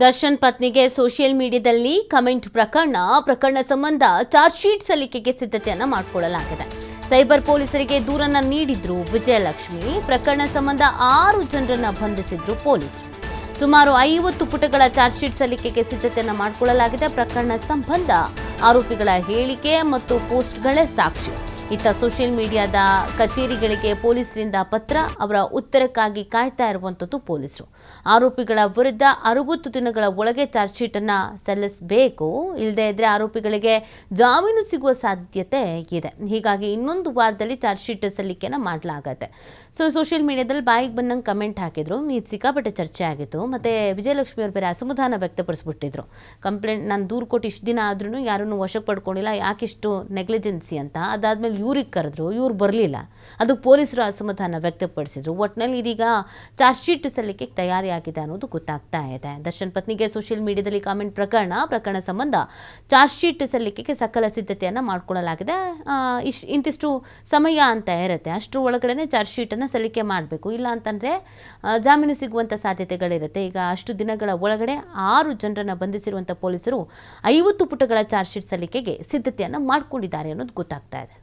ದರ್ಶನ್ ಪತ್ನಿಗೆ ಸೋಷಿಯಲ್ ಮೀಡಿಯಾದಲ್ಲಿ ಕಮೆಂಟ್ ಪ್ರಕರಣ ಪ್ರಕರಣ ಸಂಬಂಧ ಚಾರ್ಜ್ ಶೀಟ್ ಸಲ್ಲಿಕೆಗೆ ಸಿದ್ಧತೆಯನ್ನ ಮಾಡಿಕೊಳ್ಳಲಾಗಿದೆ. ಸೈಬರ್ ಪೊಲೀಸರಿಗೆ ದೂರನ್ನ ನೀಡಿದ್ರು ವಿಜಯಲಕ್ಷ್ಮಿ. ಪ್ರಕರಣ ಸಂಬಂಧ ಆರು ಜನರನ್ನ ಬಂಧಿಸಿದ್ರು ಪೊಲೀಸರು. ಸುಮಾರು ಐವತ್ತು ಪುಟಗಳ ಚಾರ್ಜ್ ಶೀಟ್ ಸಲ್ಲಿಕೆಗೆ ಸಿದ್ಧತೆಯನ್ನು ಮಾಡಿಕೊಳ್ಳಲಾಗಿದೆ. ಪ್ರಕರಣ ಸಂಬಂಧ ಆರೋಪಿಗಳ ಹೇಳಿಕೆ ಮತ್ತು ಪೋಸ್ಟ್ಗಳೇ ಸಾಕ್ಷಿ. ಇತ್ತ ಸೋಷಿಯಲ್ ಮೀಡಿಯಾದ ಕಚೇರಿಗಳಿಗೆ ಪೊಲೀಸರಿಂದ ಪತ್ರ, ಅವರ ಉತ್ತರಕ್ಕಾಗಿ ಕಾಯ್ತಾ ಇರುವಂಥದ್ದು ಪೊಲೀಸರು. ಆರೋಪಿಗಳ ವಿರುದ್ಧ ಅರವತ್ತು ದಿನಗಳ ಒಳಗೆ ಚಾರ್ಜ್ ಶೀಟನ್ನು ಸಲ್ಲಿಸಬೇಕು. ಇಲ್ಲದೇ ಇದ್ದರೆ ಆರೋಪಿಗಳಿಗೆ ಜಾಮೀನು ಸಿಗುವ ಸಾಧ್ಯತೆ ಇದೆ. ಹೀಗಾಗಿ ಇನ್ನೊಂದು ವಾರದಲ್ಲಿ ಚಾರ್ಜ್ ಶೀಟ್ ಸಲ್ಲಿಕೆನ ಮಾಡಲಾಗತ್ತೆ. ಸೊ ಸೋಷಿಯಲ್ ಮೀಡಿಯಾದಲ್ಲಿ ಬಾಯಿಗೆ ಬಂದಂಗೆ ಕಮೆಂಟ್ ಹಾಕಿದ್ರು. ಇದು ಸಿಕ್ಕಾಪಟ್ಟೆ ಚರ್ಚೆ ಆಗಿತ್ತು. ಮತ್ತು ವಿಜಯಲಕ್ಷ್ಮಿ ಅವರು ಬೇರೆ ಅಸಮಾಧಾನ ವ್ಯಕ್ತಪಡಿಸ್ಬಿಟ್ಟಿದ್ರು. ಕಂಪ್ಲೇಂಟ್, ನಾನು ದೂರು ಕೊಟ್ಟು ಇಷ್ಟು ದಿನ ಆದ್ರೂ ಯಾರನ್ನು ವಶಕ್ಕೆ ಪಡ್ಕೊಂಡಿಲ್ಲ ಯಾಕಿಷ್ಟು ನೆಗ್ಲಿಜೆನ್ಸಿ ಅಂತ. ಅದಾದಮೇಲೆ ಇವ್ರಿಗೆ ಕರೆದ್ರು, ಇವ್ರು ಬರಲಿಲ್ಲ. ಅದಕ್ಕೆ ಪೊಲೀಸರು ಅಸಮಾಧಾನ ವ್ಯಕ್ತಪಡಿಸಿದ್ರು. ಒಟ್ಟಿನಲ್ಲಿ ಇದೀಗ ಚಾರ್ಜ್ ಶೀಟ್ ಸಲ್ಲಿಕೆ ತಯಾರಿಯಾಗಿದೆ ಅನ್ನೋದು ಗೊತ್ತಾಗ್ತಾ ಇದೆ. ದರ್ಶನ್ ಪತ್ನಿಗೆ ಸೋಷಿಯಲ್ ಮೀಡಿಯಾದಲ್ಲಿ ಕಾಮೆಂಟ್ ಪ್ರಕರಣ ಪ್ರಕರಣ ಸಂಬಂಧ ಚಾರ್ಜ್ ಶೀಟ್ ಸಲ್ಲಿಕೆಗೆ ಸಕಲ ಸಿದ್ಧತೆಯನ್ನು ಮಾಡ್ಕೊಳ್ಳಲಾಗಿದೆ. ಇಷ್ಟು ಇಂತಿಷ್ಟು ಸಮಯ ಅಂತ ಇರುತ್ತೆ. ಅಷ್ಟರ ಒಳಗಡೆ ಚಾರ್ಜ್ ಶೀಟನ್ನು ಸಲ್ಲಿಕೆ ಮಾಡಬೇಕು. ಇಲ್ಲ ಅಂತಂದರೆ ಜಾಮೀನು ಸಿಗುವಂಥ ಸಾಧ್ಯತೆಗಳಿರುತ್ತೆ. ಈಗ ಅಷ್ಟು ದಿನಗಳ ಒಳಗಡೆ ಆರು ಜನರನ್ನು ಬಂಧಿಸಿರುವಂಥ ಪೊಲೀಸರು ಐವತ್ತು ಪುಟಗಳ ಚಾರ್ಜ್ ಶೀಟ್ ಸಲ್ಲಿಕೆಗೆ ಸಿದ್ಧತೆಯನ್ನು ಮಾಡಿಕೊಂಡಿದ್ದಾರೆ ಅನ್ನೋದು ಗೊತ್ತಾಗ್ತಾ ಇದೆ.